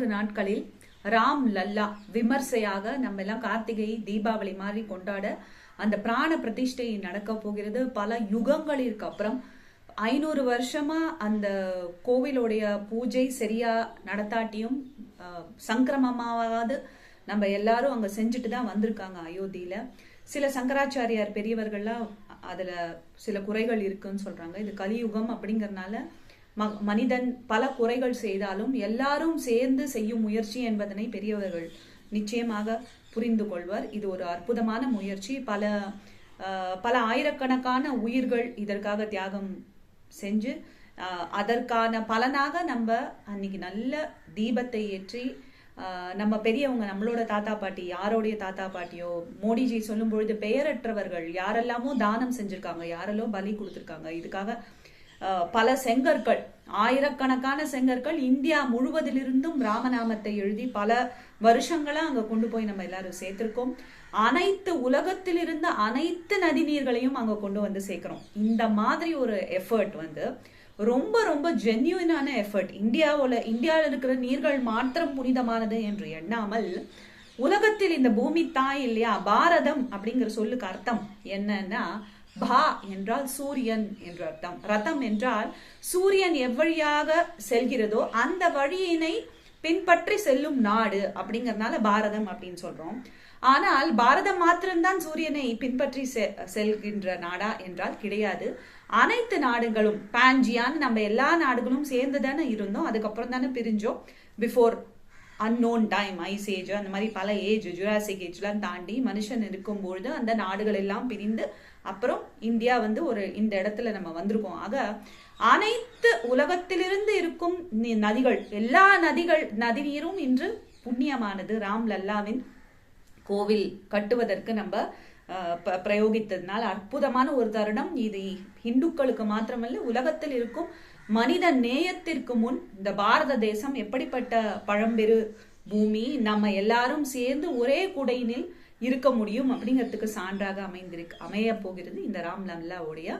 நான்கு நாட்களில் ராம் லல்லா விமர்சையாக நம்ம எல்லாம் கார்த்திகை தீபாவளி மாதிரி கொண்டாட அந்த பிராண பிரதிஷ்டை நடக்க போகிறது. பல யுகங்களிற்கு அப்புறம் ஐநூறு வருஷமா அந்த கோவிலுடைய பூஜை சரியா நடத்தாட்டியும் அஹ், சங்கிரமமாவது நம்ம எல்லாரும் அங்க செஞ்சுட்டு தான் வந்திருக்காங்க அயோத்தியில. சில சங்கராச்சாரியார் பெரியவர்கள்லாம் அதுல சில குறைகள் இருக்குன்னு சொல்றாங்க. இது கலியுகம் அப்படிங்கறதுனால மனிதன் பல குறைகள் செய்தாலும் எல்லாரும் சேர்ந்து செய்யும் முயற்சி என்பதனை பெரியவர்கள் நிச்சயமாக புரிந்து கொள்வர். இது ஒரு அற்புதமான முயற்சி. பல பல ஆயிரக்கணக்கான உயிர்கள் இதற்காக தியாகம் செஞ்சு அதற்கான பலனாக நம்ம அன்னைக்கு நல்ல தீபத்தை ஏற்றி நம்ம பெரியவங்க நம்மளோட தாத்தா பாட்டி யாரோடைய தாத்தா பாட்டியோ மோடிஜி சொல்லும் பொழுது பெயரற்றவர்கள் யாரெல்லாமோ தானம் செஞ்சிருக்காங்க யாரெல்லாம் பலி கொடுத்துருக்காங்க. இதுக்காக பல செங்கற்கள் ஆயிரக்கணக்கான செங்கற்கள் இந்தியா முழுவதிலிருந்தும் ராமநாமத்தை எழுதி பல வருஷங்களா அங்க கொண்டு போய் நம்ம எல்லாரும் சேர்த்திருக்கோம். அனைத்து உலகத்திலிருந்து அனைத்து நதிநீர்களையும் அங்க கொண்டு வந்து சேர்க்கிறோம். இந்த மாதிரி ஒரு எஃபர்ட் வந்து ரொம்ப ரொம்ப ஜென்யூனான எஃபர்ட் இந்தியாவில் இந்தியாவில் இருக்கிற நீர்கள் மாத்திரம் புனிதமானது என்று எண்ணாமல் உலகத்தில் இந்த பூமி தாய் இல்லையா? பாரதம் அப்படிங்கிற சொல்லுக்கு அர்த்தம் என்னன்னா பா என்றால் சூரியன் என்று அர்த்தம். ரதம் என்றால் சூரியன் எவ்வழியாக செல்கிறதோ அந்த வழியினை பின்பற்றி செல்லும் நாடு அப்படிங்கறதுனால பாரதம் அப்படின்னு சொல்றோம். ஆனால் பாரதம் மாத்திரம்தான் சூரியனை பின்பற்றி செ- செல்கின்ற நாடா என்றால் கிடையாது. அனைத்து நாடுகளும் பாஞ்சியான்னு நம்ம எல்லா நாடுகளும் சேர்ந்து தானே இருந்தோம். அதுக்கப்புறம் தானே பிரிஞ்சோம். Before unknown time ice age அந்த மாதிரி பல ஏஜ் ஜுராசிக் ஏஜ்லாம் தாண்டி மனுஷன் இருக்கும்பொழுது அந்த நாடுகள் எல்லாம் பிரிந்து அப்புறம் இந்தியா வந்து ஒரு இந்த இடத்துல நம்ம வந்திருக்கோம். ஆக அனைத்து உலகத்திலிருந்து இருக்கும் நி- நதிகள் எல்லா நதிகள் நதி நீரும் இன்று புண்ணியமானது. ராம் லல்லாவின் கோவில் கட்டுவதற்கு நம்ம அஹ், பிரயோகித்ததுனால அற்புதமான ஒரு தருணம். இது இந்துக்களுக்கு மாத்திரமல்ல உலகத்தில் இருக்கும் மனித நேயத்திற்கு முன் இந்த பாரத தேசம் எப்படிப்பட்ட பழம்பெரு பூமி நம்ம எல்லாரும் சேர்ந்து ஒரே குடையினில் இருக்க முடியும் அப்படிங்கிறதுக்கு சான்றாக அமைந்திருக்கு அமைய போகிறது இந்த ராம் லல்லாவுடைய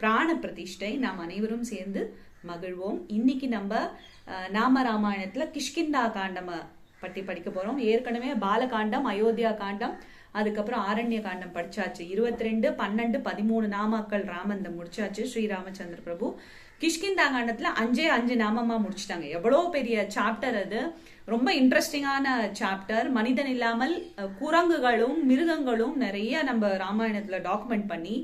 பிராண பிரதிஷ்டை. நாம் அனைவரும் சேர்ந்து மகிழ்வோம். இன்னைக்கு நம்ம நாம ராமாயணத்துல கிஷ்கிந்தா காண்டம் பற்றி படிக்க போறோம். ஏற்கனவே பாலகாண்டம் அயோத்தியா காண்டம் அதுக்கப்புறம் ஆரண்ய காண்டம் படிச்சாச்சு. இருபத்தி ரெண்டு பன்னெண்டு பதிமூணு நாமாக்கள் ராமந்தம் முடிச்சாச்சு ஸ்ரீராமச்சந்திர பிரபு. கிஷ்கிந்தா காண்டத்துல அஞ்சே அஞ்சு நாமமா முடிச்சிட்டாங்க. எவ்வளோ பெரிய சாப்டர் அது. ரொம்ப இன்ட்ரெஸ்டிங்கான சாப்டர் மனிதன் இல்லாமல் குரங்குகளும் மிருகங்களும் நிறைய நம்ம ராமாயணத்துல டாக்குமெண்ட் பண்ணி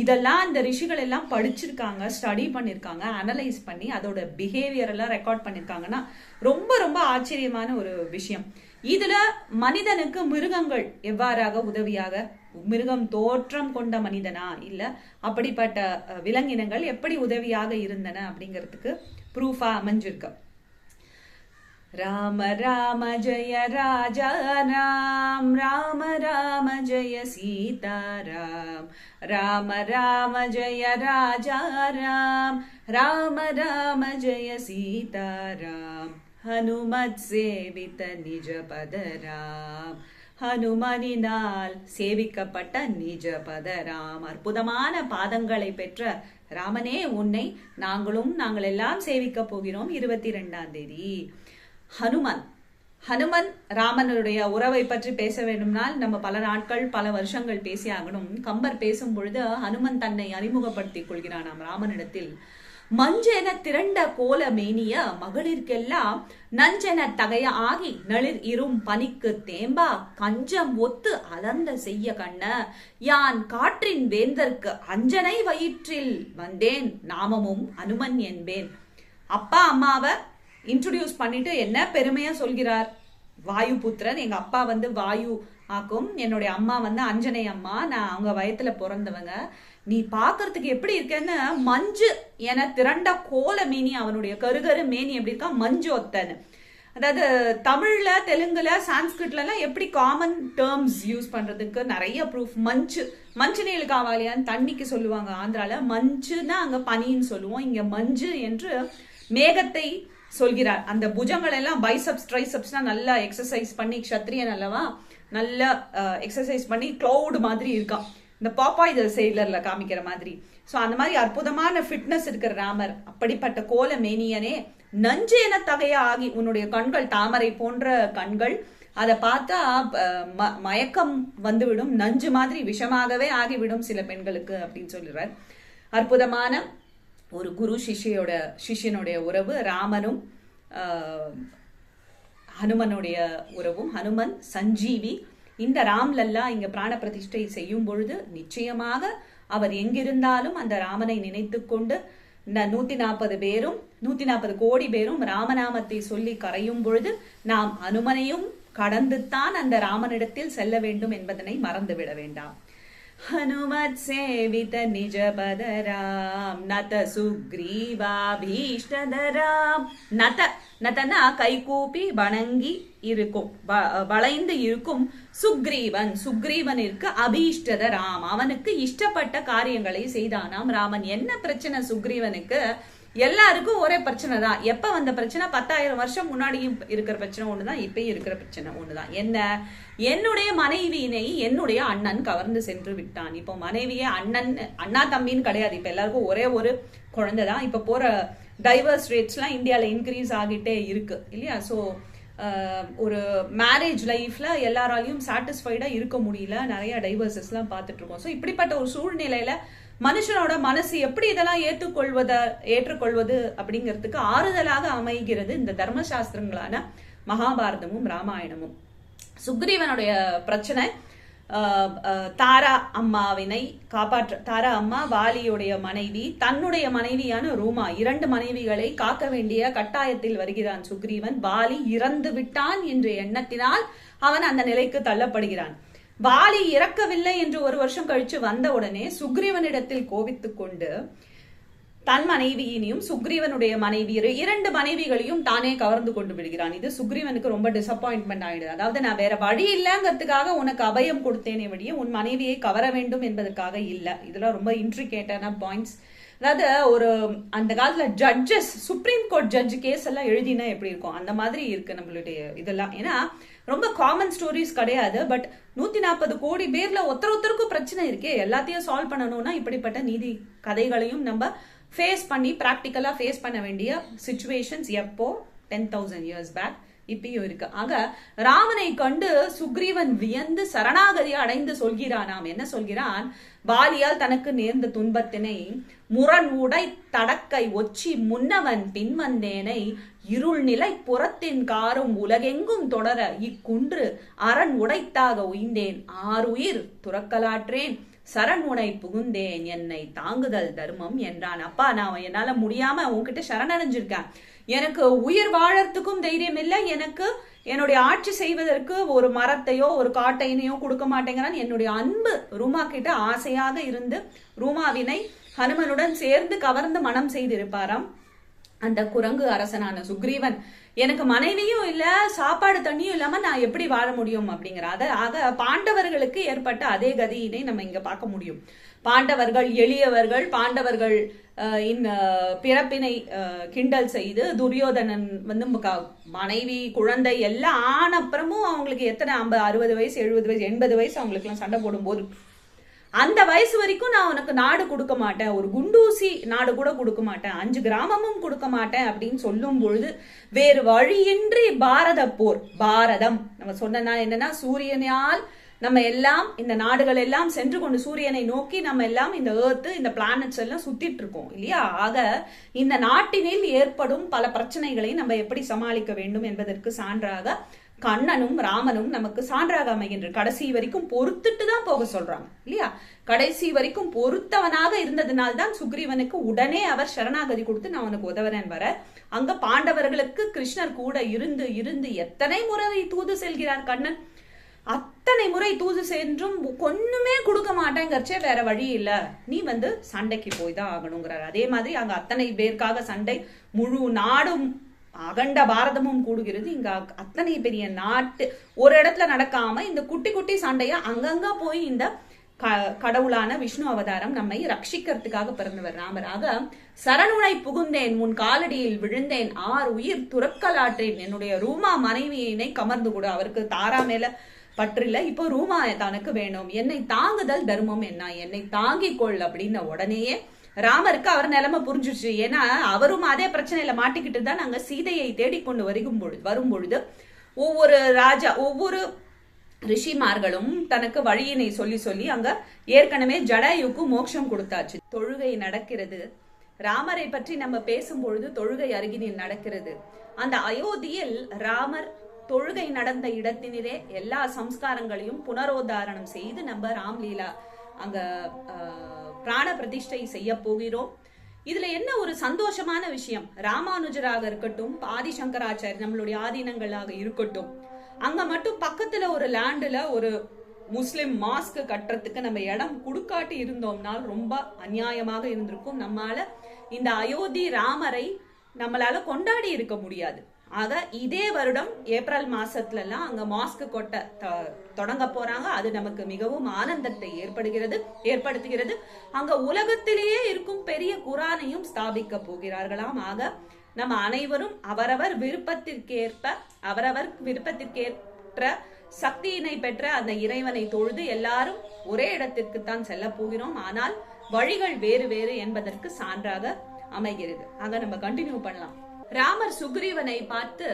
இதெல்லாம் அந்த ரிஷிகள் எல்லாம் படிச்சிருக்காங்க ஸ்டடி பண்ணிருக்காங்க அனலைஸ் பண்ணி அதோட பிஹேவியர் எல்லாம் ரெக்கார்ட் பண்ணிருக்காங்கன்னா ரொம்ப ரொம்ப ஆச்சரியமான ஒரு விஷயம். இதுல மனிதனுக்கு மிருகங்கள் எவ்வாறாக உதவியாக? மிருகம் தோற்றம் கொண்ட மனிதனா? இல்ல அப்படிப்பட்ட விலங்கினங்கள் எப்படி உதவியாக இருந்தன அப்படிங்கிறதுக்கு ப்ரூஃபா அமைஞ்சிருக்கு. ராம ராம ஜய ராஜாராம் ராம ராம ஜய சீதாராம் ராம ராம ஜய ராஜாராம் ராம ராம ஜய சீதாராம் ஹனுமத் சேவித்த நிஜ பதராம் ஹனுமனினால் சேவிக்கப்பட்ட நிஜ பதராம் அற்புதமான பாதங்களை பெற்ற ராமனே உன்னை நாங்களும் நாங்கள் எல்லாம் சேவிக்கப் போகிறோம் இருபத்தி ரெண்டாம் தேதி. ஹனுமன். ஹனுமன் ராமனுடைய உறவை பற்றி பேச வேண்டும்னால் நம்ம பல நாட்கள் பல வருஷங்கள் பேசி ஆகணும். கம்பர் பேசும் பொழுது ஹனுமன் தன்னை அறிமுகப்படுத்திக் கொள்கிறானாம் ராமனிடத்தில். மஞ்சென திரண்ட கோல மேனிய மகளிர்க்கெல்லாம் நஞ்சென தகைய ஆகி நளிர் இரும் பனிக்கு தேம்பா கஞ்சம் ஒத்து அலந்த செய்ய கண்ண யான் காற்றின் வேந்தற்கு அஞ்சனை வயிற்றில் வந்தேன் நாமமும் அனுமன் என்பேன். அப்பா அம்மாவை இன்ட்ரடியூஸ் பண்ணிட்டு என்ன பெருமையா சொல்கிறார்? வாயு புத்திரன் எங்க அப்பா வந்து வாயு ஆக்கும் என்னுடைய அம்மா வந்து அஞ்சனை அம்மா நான் அவங்க வயத்துல பிறந்தவங்க. நீ பார்க்கறதுக்கு எப்படி இருக்கேன்னு மஞ்சு என திரண்ட கோல மேனி அவனுடைய கருகரு மேனி எப்படி இருக்கா? மஞ்சு ஒத்தன் அதாவது தமிழ்ல தெலுங்குல சான்ஸ்கிரிட்ல எப்படி காமன் டேர்ம்ஸ் யூஸ் பண்றதுக்கு நிறைய ப்ரூஃப் மஞ்சு மஞ்சு நீல் காவாலியான்னு தண்ணிக்கு சொல்லுவாங்க ஆந்திரால. மஞ்சுன்னா அங்க பனின்னு சொல்லுவோம். இங்க மஞ்சு என்று மேகத்தை சொல்கிறார். அந்த புஜங்கள் எல்லாம் பைசப்ஸ் ட்ரைசப்ஸ்னா நல்லா எக்ஸசைஸ் பண்ணி க்ஷத்ரியன் அல்லவா நல்லா எக்ஸசைஸ் பண்ணி க்ளவுடு மாதிரி இருக்கான். இந்த பாப்பா த செயலரில் காமிக்கிற மாதிரி. ஸோ அந்த மாதிரி அற்புதமான ஃபிட்னஸ் இருக்கிற ராமர் அப்படிப்பட்ட கோல மேனியனே நஞ்சு என தகைய ஆகி உன்னுடைய கண்கள் தாமரை போன்ற கண்கள் அதை பார்த்தா ம- மயக்கம் வந்துவிடும் நஞ்சு மாதிரி விஷமாகவே ஆகிவிடும் சில பெண்களுக்கு அப்படின்னு சொல்லுறார் அற்புதமான ஒரு குரு சிஷ்யோட சிஷியனுடைய உறவு ராமனும் ஹனுமனுடைய உறவும் ஹனுமன் சஞ்சீவி இந்த ராம்லல்லா இங்க பிராண பிரதிஷ்டை செய்யும் பொழுது நிச்சயமாக அவர் எங்கிருந்தாலும் அந்த ராமனை நினைத்து கொண்டு நூத்தி நாற்பது பேரும் நூத்தி நாற்பது கோடி பேரும் ராமநாமத்தை சொல்லி கரையும் பொழுது நாம் அனுமனையும் கடந்துத்தான் அந்த ராமனிடத்தில் செல்ல வேண்டும் என்பதனை மறந்துவிட வேண்டாம். हनुमत् सेवित निज பதராம் நத சுக்ரீவாபீஷ்டதராம் நத நதனா கைகூப்பி வணங்கி இருக்கும் வ- வளைந்து இருக்கும் சுக்ரீவன் சுக்ரீவனிற்கு அபீஷ்டத ராம் அவனுக்கு இஷ்டப்பட்ட காரியங்களை செய்தானாம் ராமன் என்ன பிரச்சனை சுக்ரீவனுக்கு எல்லாருக்கும் ஒரே பிரச்சனை தான். எப்ப வந்த பிரச்சனை? பத்தாயிரம் வருஷம் முன்னாடியும் இருக்கிற பிரச்சனை ஒண்ணுதான் இப்பயும் இருக்கிற பிரச்சனை ஒண்ணுதான். என்ன? என்னுடைய மனைவியினை என்னுடைய அண்ணன் கவர்ந்து சென்று விட்டான். இப்போ மனைவியே அண்ணன் அண்ணா தம்பின்னு கிடையாது. இப்ப எல்லாருக்கும் ஒரே ஒரு குழந்தை தான். இப்ப போற டைவர்ஸ் ரேட்ஸ்லாம் இந்தியால இன்க்ரீஸ் ஆகிட்டே இருக்கு இல்லையா? ஸோ ஒரு மேரேஜ் லைஃப்ல எல்லாராலையும் சாட்டிஸ்ஃபைடா இருக்க முடியல. நிறைய டைவர்சஸ்லாம் பார்த்துட்ருக்கோம் ஸோ இப்படிப்பட்ட ஒரு சூழ்நிலையில மனுஷனோட மனசு எப்படி இதெல்லாம் ஏற்றுக்கொள்வத ஏற்றுக்கொள்வது அப்படிங்கிறதுக்கு ஆறுதலாக அமைகிறது இந்த தர்மசாஸ்திரங்களான மகாபாரதமும் ராமாயணமும். சுக்ரீவனுடைய பிரச்சனை ஆஹ், தாரா அம்மாவினை காப்பாற்ற தாரா அம்மா வாலியுடைய மனைவி தன்னுடைய மனைவியான ரூமா இரண்டு மனைவிகளை காக்க வேண்டிய கட்டாயத்தில் வருகிறான் சுக்ரீவன். வாலி இறந்து விட்டான் என்ற எண்ணத்தினால் அவன் அந்த நிலைக்கு தள்ளப்படுகிறான். வாலி இறக்கவில்லை என்று ஒரு வருஷம் கழிச்சு வந்த உடனே சுக்ரீவனிடத்தில் கோபித்துக் கொண்டு தன் மனைவியினையும் சுக்ரீவனுடைய மனைவி இரண்டு மனைவிகளையும் தானே கவர்ந்து கொண்டு விடுகிறான். இது சுக்ரீவனுக்கு ரொம்ப டிசப்பாயின்ட்மெண்ட் ஆயிடுது. அதாவது நான் வேற வழி இல்லைங்கிறதுக்காக உனக்கு அபயம் கொடுத்தேனே வழியே உன் மனைவியை கவர வேண்டும் என்பதற்காக இல்லை. இதெல்லாம் ரொம்ப இன்ட்ரிகேட்டான பாயிண்ட்ஸ் அதாவது ஒரு அந்த காலத்துல judges supreme court judge case எல்லாம் எழுதினா எப்படி இருக்கும்? அந்த மாதிரி இருக்கு நம்மளுடைய இதெல்லாம். ஏன்னா ரொம்ப காமன் ஸ்டோரிஸ் கிடையாது பட் நூத்தி நாற்பது கோடி பேர்ல ஒருத்தர் ஒருத்தருக்கும் பிரச்சனை இருக்கே. எல்லாத்தையும் சால்வ் பண்ணணும்னா இப்படிப்பட்ட நீதி கதைகளையும் நம்ம ஃபேஸ் பண்ணி ப்ராக்டிக்கலா ஃபேஸ் பண்ண வேண்டிய சுச்சுவேஷன்ஸ் எப்போ? டென் தௌசண்ட் இயர்ஸ் பேக் இப்பயும் இருக்கு. ஆக ராமனை கண்டு சுக்ரீவன் வியந்து சரணாகதி அடைந்து சொல்கிறானாம் என்ன சொல்கிறான்? வாலியால் தனக்கு நேர்ந்த துன்பத்தினை முரண் உடை தடக்கை ஒச்சி முன்னவன் பின்வந்தேனை இருள் நிலை புறத்தின் காரும் உலகெங்கும் தொடர இக்குன்று அரண் உடைத்தாக உய்ந்தேன். ஆறுயிர் துறக்கலாற்றேன். சரண் உனை புகுந்தேன் என்னை தாங்குதல் தர்மம் என்றான். அப்பா நான் என்னால முடியாம உன்கிட்ட சரணடைஞ்சிருக்கேன். எனக்கு உயிர் வாழறதுக்கும் தைரியம் இல்லை. எனக்கு என்னுடைய ஆட்சி செய்வதற்கு ஒரு மரத்தையோ ஒரு காட்டையினையோ கொடுக்க மாட்டேங்கிறான். என்னுடைய அன்பு ரூமா கிட்ட ஆசையாக இருந்து ரூமாவினை ஹனுமனுடன் சேர்ந்து கவர்ந்து மனம் செய்திருப்பாராம். அந்த குரங்கு அரசனான சுக்ரீவன் எனக்கு மனைவியும் இல்ல சாப்பாடு தண்ணியும் இல்லாம நான் எப்படி வாழ முடியும் அப்படிங்கிற அத ஆக பாண்டவர்களுக்கு ஏற்பட்ட அதே கதியினை நம்ம இங்க பார்க்க முடியும். பாண்டவர்கள் எளியவர்கள் பாண்டவர்கள் இன் பிறப்பினை கிண்டல் செய்து துரியோதனன் வந்து மனைவி குழந்தை எல்லாம் ஆனப்புறமும் அவங்களுக்கு எத்தனை ஐம்பது அறுபது வயசு எழுபது வயசு எண்பது வயசு அவங்களுக்கு எல்லாம் சண்டை போடும்போது அந்த வயசு வரைக்கும் நான் உனக்கு நாடு கொடுக்க மாட்டேன். ஒரு குண்டூசி நாடு கூட கொடுக்க மாட்டேன். அஞ்சு கிராமமும் கொடுக்க மாட்டேன் அப்படின்னு சொல்லும் பொழுது வேறு வழியின்றி பாரத போர் பாரதம். நம்ம சொன்னா என்னன்னா சூரியனால் நம்ம எல்லாம் இந்த நாடுகள் எல்லாம் சென்று கொண்டு சூரியனை நோக்கி நம்ம எல்லாம் இந்த ஏர்த்து இந்த பிளானட்ஸ் எல்லாம் சுத்திட்டு இருக்கோம் இல்லையா? ஆக இந்த நாட்டினில் ஏற்படும் பல பிரச்சனைகளை நம்ம எப்படி சமாளிக்க வேண்டும் என்பதற்கு சான்றாக கண்ணனும் ராமனும் நமக்கு சான்றாக அமைகின்ற கடைசி வரைக்கும் பொறுத்துட்டு தான் போக சொல்றாங்க இல்லையா? கடைசி வரைக்கும் பொறுத்தவனாக இருந்ததுனால தான் சுக்ரீவனுக்கு உடனே அவர் சரணாகதி கொடுத்து நான் உனக்கு உதவுறேன் வர. அங்க பாண்டவர்களுக்கு கிருஷ்ணர் கூட இருந்து இருந்து எத்தனை முறை தூது செல்கிறார் கண்ணன்? அத்தனை முறை தூது சென்றும் ஒண்ணுமே கொடுக்க மாட்டேங்கிறச்சே வேற வழி இல்ல. நீ வந்து சண்டைக்கு போய் தான் ஆகணுங்கிறார். அதே மாதிரி அங்க அத்தனை பேருக்காக சண்டை முழு நாடும் அகண்ட பாரதமும் கூடுகிறது. இங்க அத்தனை பெரிய நாட்டு ஒரு இடத்துல நடக்காம இந்த குட்டி குட்டி சண்டைய அங்கங்க போய் இந்த க- கடவுளான விஷ்ணு அவதாரம் நம்மை ரட்சிக்கிறதுக்காக பிறந்தவர் ராமராக சரணுனை புகுந்தேன் உன் காலடியில் விழுந்தேன் ஆறு உயிர் துறக்கலாற்றேன். என்னுடைய ரூமா மனைவியினை கமர்ந்து கூட. அவருக்கு தாரா மேல பற்றில்ல. இப்போ ரூமா தனக்கு வேணும். என்னை தாங்குதல் தர்மம் என்ன? என்னை தாங்கிக் கொள் அப்படின்ன உடனேயே ராமருக்கு அவர் நிலைமை புரிஞ்சிச்சு ஏன்னா அவரும் அதே பிரச்சனையில மாட்டிக்கிட்டு தான் நாங்க சீதையை தேடிக்கொண்டு வருகும் பொழுது வரும் பொழுது ஒவ்வொரு ராஜா ஒவ்வொரு ரிஷிமார்களும் தனக்கு வழியினை சொல்லி சொல்லி அங்க ஏற்கனவே ஜடாயுக்கு மோட்சம் கொடுத்தாச்சு. தொழுகை நடக்கிறது. ராமரை பற்றி நம்ம பேசும்பொழுது தொழுகை அருகினில் நடக்கிறது. அந்த அயோத்தியில் ராமர் தொழுகை நடந்த இடத்தினிலே எல்லா சம்ஸ்காரங்களையும் புனரோத்தாரணம் செய்து நம்ம ராம்லீலா அங்க ஆஹ், பிராண பிரதிஷ்டை செய்ய போகிறோம். இதுல என்ன ஒரு சந்தோஷமான விஷயம்? ராமானுஜராக இருக்கட்டும் ஆதிசங்கராச்சாரி நம்மளுடைய ஆதீனங்களாக இருக்கட்டும். அங்க மட்டும் பக்கத்துல ஒரு லேண்டுல ஒரு முஸ்லிம் மாஸ்க் கட்டுறதுக்கு நம்ம இடம் கொடுக்காட்டி இருந்தோம்னால் ரொம்ப அநியாயமாக இருந்திருக்கும். நம்மால இந்த அயோத்தி ராமரை நம்மளால கொண்டாடி இருக்க முடியாது. ஆக இதே வருடம் ஏப்ரல் மாசத்துலலாம் அங்க மாஸ்க் கொட்ட த- தொடங்க போறாங்க. அது நமக்கு மிகவும் ஆனந்தத்தை ஏற்படுகிறது ஏற்படுத்துகிறது. அங்க உலகத்திலேயே இருக்கும் பெரிய குரானையும் ஸ்தாபிக்க போகிறார்களாம். ஆக நம்ம அனைவரும் அவரவர் விருப்பத்திற்கேற்ப அவரவர் விருப்பத்திற்கேற்ற சக்தியினை பெற்ற அந்த இறைவனை தொழுது எல்லாரும் ஒரே இடத்திற்கு தான் செல்ல போகிறோம். ஆனால் வழிகள் வேறு வேறு என்பதற்கு சான்றாக அமைகிறது. ஆக நம்ம கண்டினியூ பண்ணலாம். ராமர் சுக்ரீவனை பார்த்து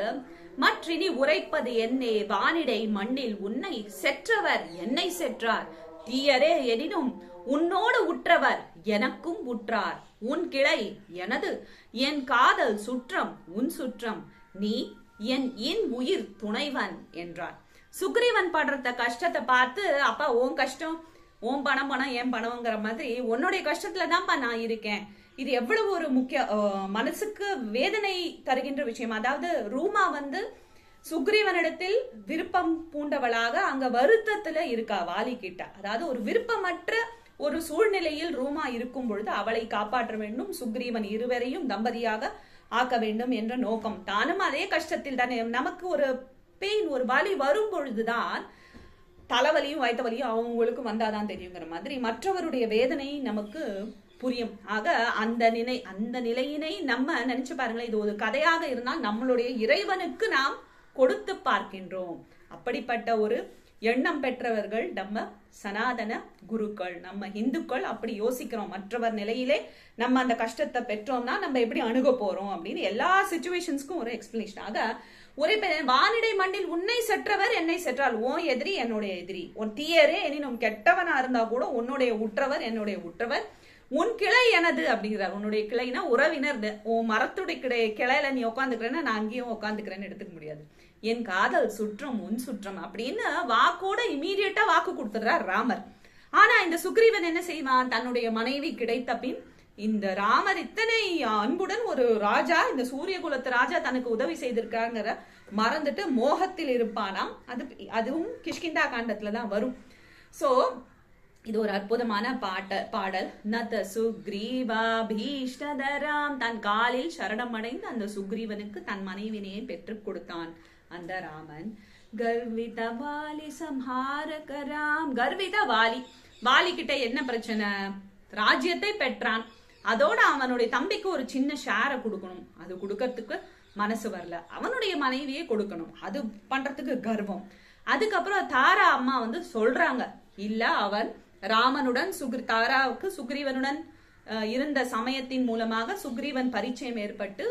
மற்றினி உரைப்பது என்னே வானிடை மண்ணில் உன்னை செற்றவர் என்னை செற்றார். தீயரே எனினும் உன்னோடு உற்றவர் எனக்கும் உற்றார். உன் கிளை எனது என் காதல் சுற்றம் உன் சுற்றம். நீ என் இன் உயிர் துணைவன் என்றார். சுக்ரீவன் படுறத கஷ்டத்தை பார்த்து அப்பா உன் கஷ்டம் உன் பணம் பணம் என் பணம்ங்கிற மாதிரி உன்னுடைய கஷ்டத்துல தான்ப்பா நான் இருக்கேன். இது எவ்வளவு ஒரு முக்கிய மனசுக்கு வேதனை தருகின்ற விஷயம். அதாவது ரூமா வந்து சுக்ரீவனிடத்தில் விருப்பம் பூண்டவளாக அங்க வருத்தத்துல இருக்கா வாலி கிட்ட அதாவது ஒரு விருப்பமற்ற ஒரு சூழ்நிலையில் ரூமா இருக்கும் பொழுது அவளை காப்பாற்ற வேண்டும் சுக்ரீவன் இருவரையும் தம்பதியாக ஆக்க வேண்டும் என்ற நோக்கம். தானும் அதே கஷ்டத்தில் தானே. நமக்கு ஒரு பெயின் ஒரு வலி வரும் பொழுதுதான் தலைவலியும் வயிற்று வலியும் அவங்களுக்கு வந்தாதான் தெரியுங்கிற மாதிரி மற்றவருடைய வேதனை நமக்கு புரியும். ஆக அந்த நிலை அந்த நிலையினை நம்ம நினைச்சு பாருங்களேன் இது ஒரு கதையாக இருந்தால் நம்மளுடைய இறைவனுக்கு நாம் கொடுத்து பார்க்கின்றோம். அப்படிப்பட்ட ஒரு எண்ணம் பெற்றவர்கள் நம்ம சனாதன குருக்கள் நம்ம இந்துக்கள் அப்படி யோசிக்கிறோம். மற்றவர் நிலையிலே நம்ம அந்த கஷ்டத்தை பெற்றோம்னா நம்ம எப்படி அணுக போறோம் அப்படின்னு எல்லா சுச்சுவேஷன்ஸ்க்கும் ஒரு எக்ஸ்பிளனேஷன் ஆக ஒரே வானிடை மண்ணில் உன்னை செற்றவர் என்னை செற்றால் உன் எதிரி என்னுடைய எதிரி. உன் தீயரே எனினும் கெட்டவனா இருந்தா கூட உன்னுடைய உற்றவர் என்னுடைய உற்றவர். உன் கிளை எனது அப்படிங்கிறார். உன்னுடைய கிளைனா உறவினர். உன் மரத்துடைய கிளை கிளையில நீ உட்காந்துக்கிறேன்னா நான் அங்கேயும் உட்காந்துக்கிறேன்னு எடுத்துக்க முடியாது. என் காதல் சுற்றம் உன் சுற்றம் அப்படின்னு வாக்கோட இமீடியட்டா வாக்கு கொடுத்துடுறார் ராமர். ஆனா இந்த சுக்ரீவன் என்ன செய்வான்? தன்னுடைய மனைவி கிடைத்த பின் இந்த ராமர் இத்தனை அன்புடன் ஒரு ராஜா இந்த சூரிய குலத்து ராஜா தனக்கு உதவி செய்திருக்காங்கிற மறந்துட்டு மோகத்தில் இருப்பானாம். அது அதுவும் கிஷ்கிந்தா காண்டத்துல தான் வரும். சோ இது ஒரு அற்புதமான பாட்ட பாடல். நத சுக்ரீவா பீஷ்டதராம் தன் காலில் சரணம் அடைந்து அந்த சுக்ரீவனுக்கு தன் மனைவினையை பெற்றுக் கொடுத்தான் அந்த ராமன். கர்வித வாலி சம்ஹாரகராம். கர்வித வாலி. வாலி கிட்ட என்ன பிரச்சனை? ராஜ்யத்தை பெற்றான். அதோட அவனுடைய தம்பிக்கு ஒரு சின்ன ஷேரை கொடுக்கணும். அது கொடுக்கறதுக்கு மனசு வரல. அவனுடைய மனைவியே கொடுக்கணும். அது பண்றதுக்கு கர்வம். அதுக்கப்புறம் தாரா அம்மா வந்து சொல்றாங்க. இல்ல அவன் ராமனுடன் சுக்ரி தாராவுக்கு சுக்ரீவனுடன் அஹ், இருந்த சமயத்தின் மூலமாக சுக்ரீவன் பரிச்சயம் ஏற்பட்டு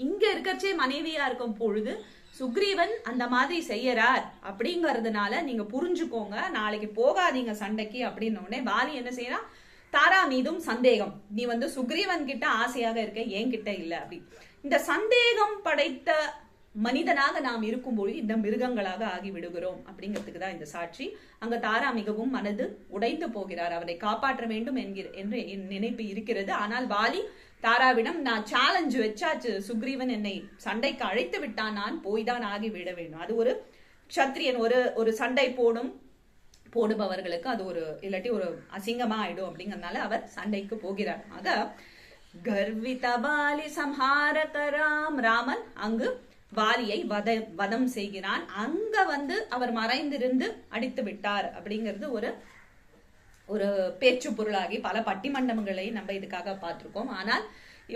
இங்க இருக்கச்சே மனைவியா இருக்கும் பொழுது சுக்ரீவன் அந்த மாதிரி செய்யறார் அப்படிங்கறதுனால நீங்க புரிஞ்சுக்கோங்க. நாளைக்கு போகாதீங்க சண்டைக்கு அப்படின்ன உடனே வாலி என்ன செய்யறான்? தாரா மீதும் சந்தேகம். நீ வந்து சுக்ரீவன் கிட்ட ஆசையாக இருக்க என்கிட்ட கிட்ட அப்படி. இந்த சந்தேகம் படைத்த மனிதனாக நாம் இருக்கும்போது இந்த மிருகங்களாக ஆகி விடுகிறோம் அப்படிங்கிறதுக்கு தான் இந்த சாட்சி. அங்க தாரா மிகவும் மனது உடைந்து போகிறார். அவரை காப்பாற்ற வேண்டும் என்கிற என்று என் நினைப்பு இருக்கிறது. ஆனால் வாலி தாராவிடம் நான் சேலஞ்சு வச்சாச்சு சுக்ரீவன் என்னை சண்டைக்கு அழைத்து விட்டான் நான் போய் தான் ஆகி விட வேண்டும். அது ஒரு சத்திரியன் ஒரு ஒரு சண்டை போடும் போடுபவர்களுக்கு அது ஒரு இல்லாட்டி ஒரு அசிங்கமா ஆயிடும் அப்படிங்கறதுனால அவர் சண்டைக்கு போகிறார். ஆக கர்வித வாலி சம்ஹாரகராம் ராமன் அங்கு வாலியை வத வதம் செய்கிறான். அங்க வந்து அவர் மறைந்திருந்து அடித்து விட்டார் அப்படிங்கிறது ஒரு ஒரு பேச்சு பொருளாகி பல பட்டிமண்டபங்களை நம்ம இதுக்காக பார்த்திருக்கோம். ஆனால்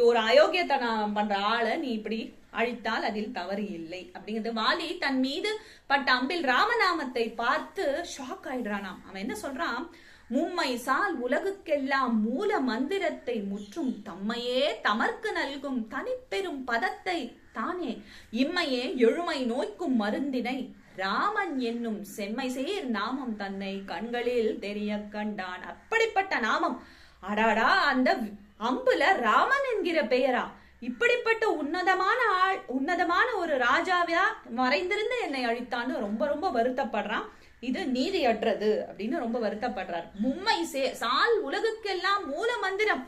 ஒரு அயோக்கியத்தனம் பண்ற ஆளை நீ இப்படி அழித்தால் அதில் தவறு இல்லை. அப்படிங்கிறது வாலி தன் மீது பட்ட அம்பில் ராமநாமத்தை பார்த்து ஷாக் ஆயிடுறானாம். அவன் என்ன சொல்றான்? மும்மை சால் உலகுக்கெல்லாம் மூல மந்திரத்தை முற்றும் தம்மையே தமர்க்கு நல்கும் தனிப்பெரும் பதத்தை தானே இம்மையே எழுமை நோய்க்கும் மருந்தினை ராமன் என்னும் செம்மை சேர் நாமம் தன்னை கண்களில் தெரிய கண்டான். அப்படிப்பட்ட நாமம். அடாடா அந்த அம்புல ராமன் என்கிற பெயரா? இப்படிப்பட்ட உன்னதமான ஆள் உன்னதமான ஒரு ராஜாவா மறைந்திருந்து என்னை அழித்தான்னு ரொம்ப ரொம்ப வருத்தப்படுறான். இது நீதியற்றது அப்படின்னு ரொம்ப வருத்தப்படுறார். மும்மை சே சால் உலகுக்கெல்லாம் மூல மந்திரம்.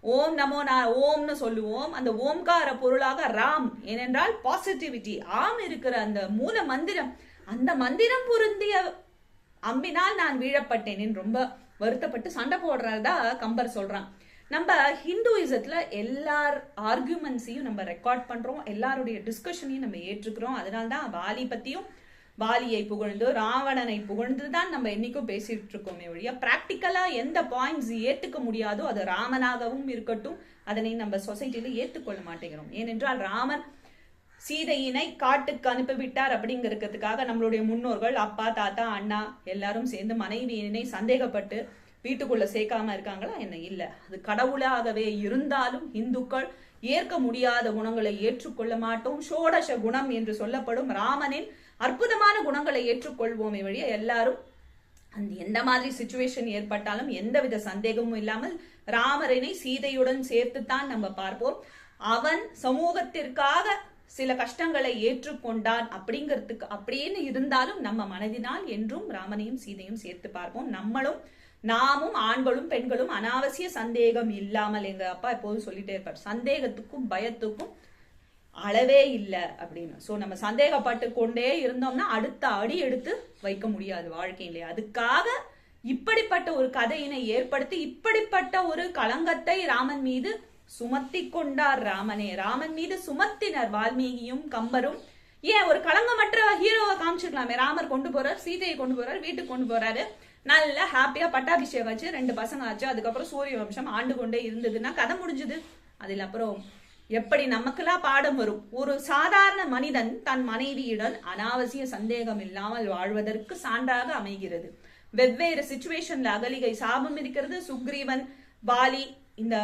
ஓம் நமோ நா ஓம்னு சொல்லுவோம். அந்த ஓம்கார பொருளாக ராம். ஏனென்றால் பாசிட்டிவிட்டி ஆம் இருக்கிற அந்த மூல மந்திரம். அந்த மந்திரம் பொருந்திய அம்பினால் நான் வீழப்பட்டேன் ரொம்ப வருத்தப்பட்டு சண்டை போடுறதா கம்பர் சொல்றான். நம்ம ஹிந்துயிசத்தில் எல்லார் ஆர்குமெண்ட்ஸையும் நம்ம ரெக்கார்ட் பண்ணுறோம் எல்லாருடைய டிஸ்கஷனையும் நம்ம ஏற்றுக்கிறோம். அதனால தான் வாலி பற்றியும் வாலியை புகழ்ந்து ராவணனை புகழ்ந்து தான் நம்ம என்றைக்கும் பேசிட்டு இருக்கோமே ஒழிய ப்ராக்டிக்கலாக எந்த பாயிண்ட்ஸ் ஏற்றுக்க முடியாதோ அது ராமனாகவும் இருக்கட்டும் அதனை நம்ம சொசைட்டியில் ஏற்றுக்கொள்ள மாட்டேங்கிறோம். ஏனென்றால் ராமன் சீதையினை காட்டுக்கு அனுப்பிவிட்டார் அப்படிங்கிறதுக்காக நம்மளுடைய முன்னோர்கள் அப்பா தாத்தா அண்ணா எல்லாரும் சேர்ந்து மனைவியினை சந்தேகப்பட்டு வீட்டுக்குள்ள சேர்க்காம இருக்காங்களா? என்ன இல்ல. அது கடவுளாகவே இருந்தாலும் இந்துக்கள் ஏற்க முடியாத குணங்களை ஏற்றுக்கொள்ள மாட்டோம். சோடச குணம் என்று சொல்லப்படும் ராமனின் அற்புதமான குணங்களை ஏற்றுக்கொள்வோமே வழிய எல்லாரும் அந்த எந்த மாதிரி சுச்சுவேஷன் ஏற்பட்டாலும் எந்தவித சந்தேகமும் இல்லாமல் ராமரினை சீதையுடன் சேர்த்துத்தான் நம்ம பார்ப்போம். அவன் சமூகத்திற்காக சில கஷ்டங்களை ஏற்றுக்கொண்டான் அப்படிங்கிறதுக்கு அப்படின்னு இருந்தாலும் நம்ம மனதினால் என்றும் ராமனையும் சீதையும் சேர்த்து பார்ப்போம். நம்மளும் நாமும் ஆண்களும் பெண்களும் அனாவசிய சந்தேகம் இல்லாமல் எங்க அப்பா எப்போதும் சொல்லிட்டே இருப்பார். சந்தேகத்துக்கும் பயத்துக்கும் அளவே இல்லை அப்படின்னு. ஸோ நம்ம சந்தேகப்பட்டு கொண்டே இருந்தோம்னா அடுத்த அடி எடுத்து வைக்க முடியாது வாழ்க்கையிலே. அதுக்காக இப்படிப்பட்ட ஒரு கதையினை ஏற்படுத்தி இப்படிப்பட்ட ஒரு களங்கத்தை ராமன் மீது சுமத்தி கொண்டார் ராமனே. ராமன் மீது சுமத்தினர் வால்மீகியும் கம்பரும். ஏன்? ஒரு களங்கமற்ற ஹீரோவை காமிச்சிருக்கலாமே. ராமர் கொண்டு போறார் சீதையை கொண்டு போறார் வீட்டுக்கு கொண்டு போறாரு. நல்ல ஹாப்பியா பட்டாபிஷேகம் வச்சு ரெண்டு பசங்க ஆச்சு. அதுக்கப்புறம் சூரிய வம்சம் ஆண்டு கொண்டே இருந்ததுன்னா கதை முடிஞ்சது. அதில் அப்புறம் எப்படி நமக்கெல்லாம் பாடம் வரும்? ஒரு சாதாரண மனிதன் தன் மனைவியுடன் அனாவசிய சந்தேகம் இல்லாமல் வாழ்வதற்கு சான்றாக அமைகிறது. வெவ்வேறு சுச்சுவேஷன்ல அகலிகை சாபம் இருக்கிறது. சுக்ரீவன் பாலி இந்த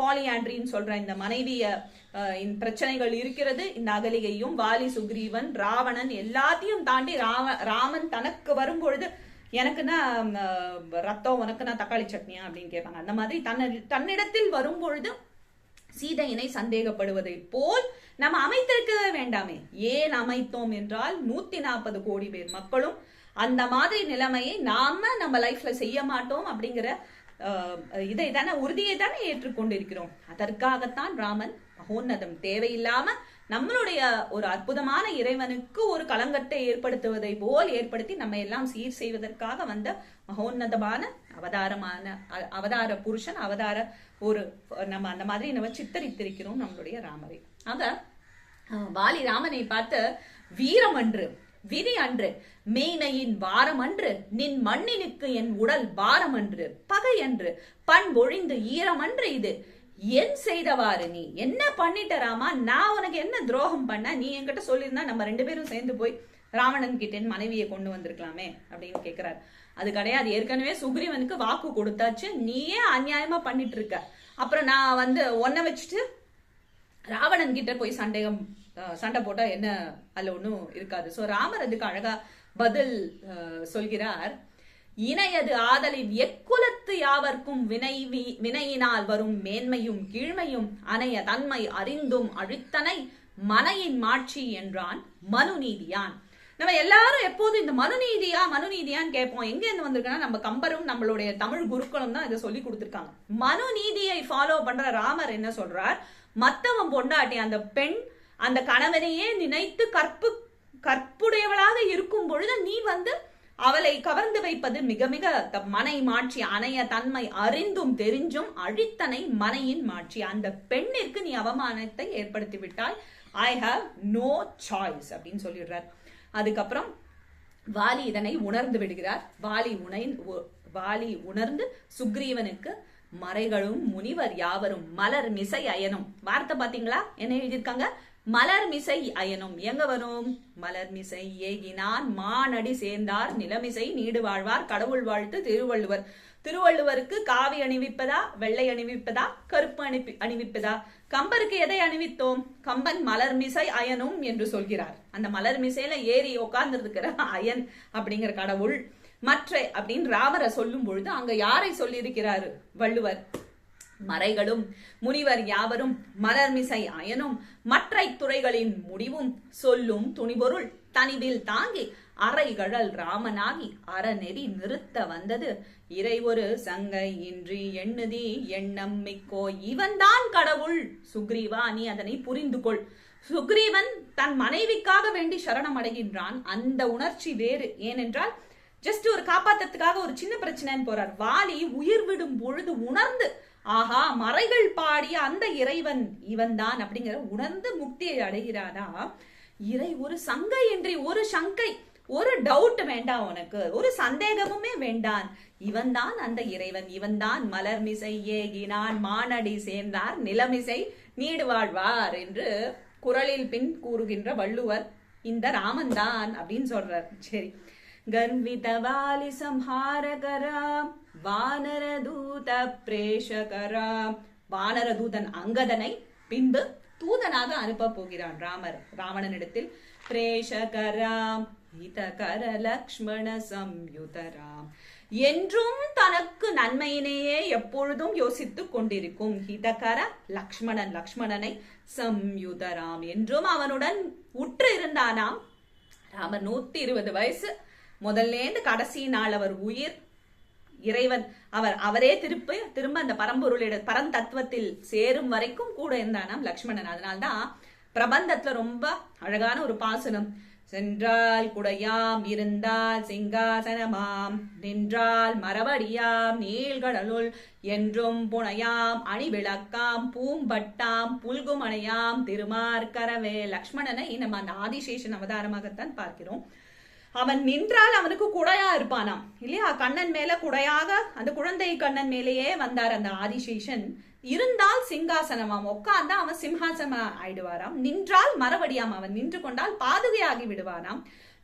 பாலியாண்ட்ரின்னு சொல்ற இந்த மனைவிய இந்த பிரச்சனைகள் இருக்கிறது. இந்த அகலிகையும் வாலி சுக்ரீவன் ராவணன் எல்லாத்தையும் தாண்டி ராவ ராமன் தனக்கு வரும்பொழுது எனக்குன்னா ரத்தம் உனக்குன்னா தக்காளி சட்னியா அப்படின்னு கேட்பாங்க. அந்த மாதிரி தன்ன தன்னிடத்தில் வரும்பொழுது சீதையினை சந்தேகப்படுவதை போல் நம்ம அமைத்திருக்க வேண்டாமே. ஏன் அமைத்தோம் என்றால் நூத்தி நாற்பது கோடி பேர் மக்களும் அந்த மாதிரி நிலைமையை நாம நம்ம லைஃப்ல செய்ய மாட்டோம் அப்படிங்கிற இதை தானே உறுதியை தானே ஏற்றுக்கொண்டிருக்கிறோம். அதற்காகத்தான் ராமன் மகோன்னதம் தேவையில்லாம நம்மளுடைய ஒரு அற்புதமான இறைவனுக்கு ஒரு கலங்கத்தை ஏற்படுத்துவதை போல் ஏற்படுத்தி நம்ம எல்லாம் சீர் செய்வதற்காக வந்த மகோன்னதமான அவதாரமான அவதார புருஷன் அவதார ஒரு நம்ம அந்த மாதிரி நம்ம சித்தரித்திருக்கிறோம் நம்மளுடைய ராமரை. ஆக வாலி ராமனை பார்த்து வீரம் அன்று விதி அன்று மேனையின் வாரம் அன்று நின் மண்ணினுக்கு என் உடல் பாரம் அன்று பகை அன்று பண்பொழிந்து ஈரம் அன்று இது. என் செய்தவாறு நீ என்ன பண்ணிட்ட ராமா? நான் உனக்கு என்ன துரோகம் பண்ண? நீ என்கிட்ட சொல்லியிருந்தா நம்ம ரெண்டு பேரும் சேர்ந்து போய் ராவணன் கிட்ட மனைவியை கொண்டு வந்திருக்கலாமே அப்படின்னு கேட்கிறார் அது கிடையாது. ஏற்கனவே சுக்ரீவனுக்கு வாக்கு கொடுத்தாச்சு. நீயே அநியாயமா பண்ணிட்டு இருக்க அப்புறம் நான் வந்து ஒன்ன வச்சுட்டு ராவணன் கிட்ட போய் சண்டையம் சண்டை போட்டா என்ன? அல்ல ஒன்றும் இருக்காது. ஸோ ராமர் அதுக்கு அழகா பதில் சொல்கிறார். இணையது ஆதலின் எக்குலத்து யாவர்க்கும் வினை வினையினால் வரும் மேன்மையும் கீழ்மையும் அணைய தன்மை அறிந்தும் அழித்தனை மனையின் மாட்சி என்றான் மனுநீதியான். நம்ம எல்லாரும் எப்போதும் இந்த மனுநீதியா மனுநீதியான்னு கேட்போம். எங்க இருந்து வந்திருக்கா நம்ம கம்பரும் நம்மளுடைய தமிழ் குருக்களும் தான் இதை சொல்லி கொடுத்துருக்காங்க. மனுநீதியை ஃபாலோ பண்ற ராமர் என்ன சொல்றார்? மத்தவன் பொண்டாட்டி அந்த பெண் அந்த கணவனையே நினைத்து கற்பு கற்புடையவளாக இருக்கும் பொழுது நீ வந்து அவளை கவர்ந்து வைப்பது மிக மிக மனை மாட்சி அணைய தன்மை அறிந்தும் தெரிஞ்சும் அழித்தனை மனையின் மாட்சி. அந்த பெண்ணிற்கு நீ அவமானத்தை ஏற்படுத்தி விட்டால் ஐ ஹாவ் நோ சாய்ஸ் அப்படின்னு சொல்லிடுறார். அதுக்கப்புறம் வாலி இதனை உணர்ந்து விடுகிறார். வாலி உணை வாலி உணர்ந்து சுக்ரீவனுக்கு மறைகளும் முனிவர் யாவரும் மலர் மிசை அயனும். வார்த்தை பாத்தீங்களா என்ன எழுதியிருக்காங்க? மலர் மிசை அயனும். எங்க வரும்? மலர் மிசை ஏகினான். மானடி சேர்ந்தார். நிலமிசை நீடு வாழ்வார் கடவுள் வாழ்த்து திருவள்ளுவர். திருவள்ளுவருக்கு காவி அணிவிப்பதா? வெள்ளை அணிவிப்பதா? கருப்பு அணிவி அணிவிப்பதா? கம்பருக்கு எதை அணிவித்தோம்? கம்பன் மலர் மிசை அயனும் என்று சொல்கிறார். அந்த மலர் மிசையில ஏறி உட்கார்ந்துருக்கிற அயன் அப்படிங்கிற கடவுள். மற்ற அப்படின்னு ராமரை சொல்லும் பொழுது அங்க யாரை சொல்லியிருக்கிறாரு? வள்ளுவர். மறைகளும் முனிவர் யாவரும் மலர்மிசை அயனும் மற்றை துறைகளின் முடிவும் சொல்லும் துணிபொருள் தனிவில் தாங்கி அறைகழல் ராமனாகி அறநெறி நிறுத்த வந்தது. இறை ஒரு சங்கை இன்றி எண்ணுதி எண்ணம் மிக்கோ இவன்தான் கடவுள். சுக்ரீவா நீ அதனை புரிந்து கொள் சுக்ரீவன் தன் மனைவிக்காக வேண்டி சரணம் அடைகின்றான் அந்த உணர்ச்சி வேறு. ஏனென்றால் ஜஸ்ட் ஒரு காப்பாத்தத்துக்காக ஒரு சின்ன பிரச்சனைன்னு போறார். வாலி உயிர் விடும் பொழுது உணர்ந்து ஆஹா மறைகள் பாடிய அந்த இறைவன் இவன்தான் அப்படிங்கிற உணர்ந்து முக்தியை அடைகிறாரா இறை ஒரு சங்கை இன்றி ஒரு சங்கை ஒரு டவுட் வேண்டாம் உனக்கு ஒரு சந்தேகமுமே வேண்டான் இவன்தான் அந்த இறைவன் இவன்தான் மலர்மிசை ஏகினான் மானடி சேர்ந்தார் நிலமிசை நீடு வாழ்வார் என்று குரலில் பின் கூறுகின்ற வள்ளுவர் இந்த ராமன் தான் அப்படின்னு சொல்றார். சரி. கர்விதவாலி சம்ஹாரகராம் வானரதூத பிரேஷகராம் வானரதூதன் அங்கதனை பின்பு தூதனாக அனுப்ப போகிறான் ராமர். ராவணனிடத்தில் பிரேஷகராம் ஹிதகர லக்ஷ்மண சம்யுதராம். என்றும் தனக்கு நன்மையினையே எப்பொழுதும் யோசித்துக் கொண்டிருக்கும் ஹிதகர லக்ஷ்மணன் லக்ஷ்மணனை சம்யுதராம். என்றும் அவனுடன் உற்று இருந்தானாம் ராமர் நூத்தி இருபது வயசு. முதல்லேந்து கடைசி நாள் அவர் உயிர். இறைவன் அவர் அவரே திருப்பி திரும்ப அந்த பரம்பொருளிட பரந்தத்துவத்தில் சேரும் வரைக்கும் கூட இருந்தானாம் லக்ஷ்மணன். அதனால்தான் பிரபந்தத்துல ரொம்ப அழகான ஒரு பாசனம். சென்றால் குடையாம் இருந்தால் சிங்காசனமாம் நின்றால் மரவடியாம் நீள்கடலுள் என்றும் புனையாம் அணி விளக்காம் பூம்பட்டாம் புல்குமணையாம் திருமார்கரவே லக்ஷ்மணனை நம்ம அந்த ஆதிசேஷன் அவதாரமாகத்தான் பார்க்கிறோம். அவன் நின்றால் அவனுக்கு குடையா இருப்பானாம். இல்லையா? கண்ணன் மேல குடையாக அந்த குழந்தை கண்ணன் மேலேயே வந்தார் அந்த ஆதிசேஷன். இருந்தால் சிங்காசனமாம். உட்கார்ந்தா அவன் சிம்ஹாசனம் ஆயிடுவாராம். நின்றால் மரவடியாம் அவன் நின்று கொண்டால் பாதுகையாகி விடுவானாம்.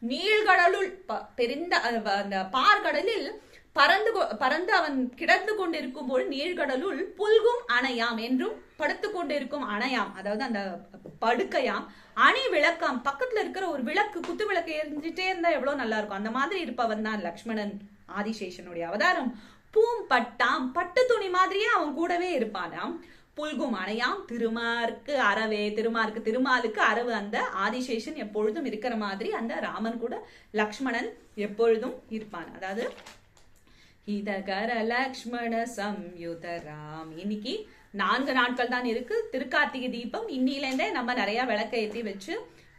நீழ்கடலுள் பெரிந்த அந்த பார்கடலில் பறந்து பறந்து அவன் கிடந்து கொண்டிருக்கும் போது நீழ்கடலுள் புல்கும் அணையாம் என்றும் படுத்து கொண்டிருக்கும் அணையாம் அதாவது அந்த படுக்கையாம் அணி விளக்காம். பக்கத்துல இருக்கிற ஒரு விளக்கு குத்து விளக்கு எரிஞ்சிட்டே இருந்தா எவ்வளவு நல்லா இருக்கும் அந்த மாதிரி இருப்பவன் தான் லக்ஷ்மணன் ஆதிசேஷனுடைய அவதாரம். பூம் பட்டாம் பட்டு துணி மாதிரியே அவன் கூடவே இருப்பானாம். புல்கும் அணையாம் திருமார்க்கு அறவே திருமார்க்கு திருமாலுக்கு அரவு அந்த ஆதிசேஷன் எப்பொழுதும் இருக்கிற மாதிரி அந்த ராமன் கூட லக்ஷ்மணன் எப்பொழுதும் இருப்பான். அதாவது இதகர லக்ஷ்மண சம்யுதராம் இன்னைக்கு நான்கு நாட்கள் தான் இருக்கு. திருக்கார்த்திகை தீபம் இன்னிலேருந்தே நம்ம நிறைய விளக்க ஏற்றி வச்சு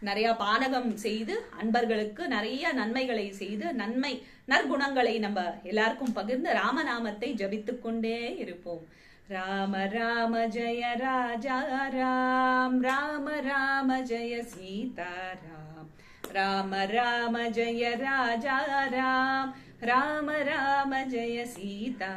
நிறைய பானகம் செய்து அன்பர்களுக்கு நிறைய நன்மைகளை செய்து நன்மை நற்குணங்களை நம்ம எல்லாருக்கும் பகிர்ந்து ராமநாமத்தை ஜபித்து கொண்டே இருப்போம். ராம ராம ஜெய ராஜா ராம். ராம ராம ஜெய சீதாராம் ராம ராம ஜெய ராஜா ராம். राम राम जय सीता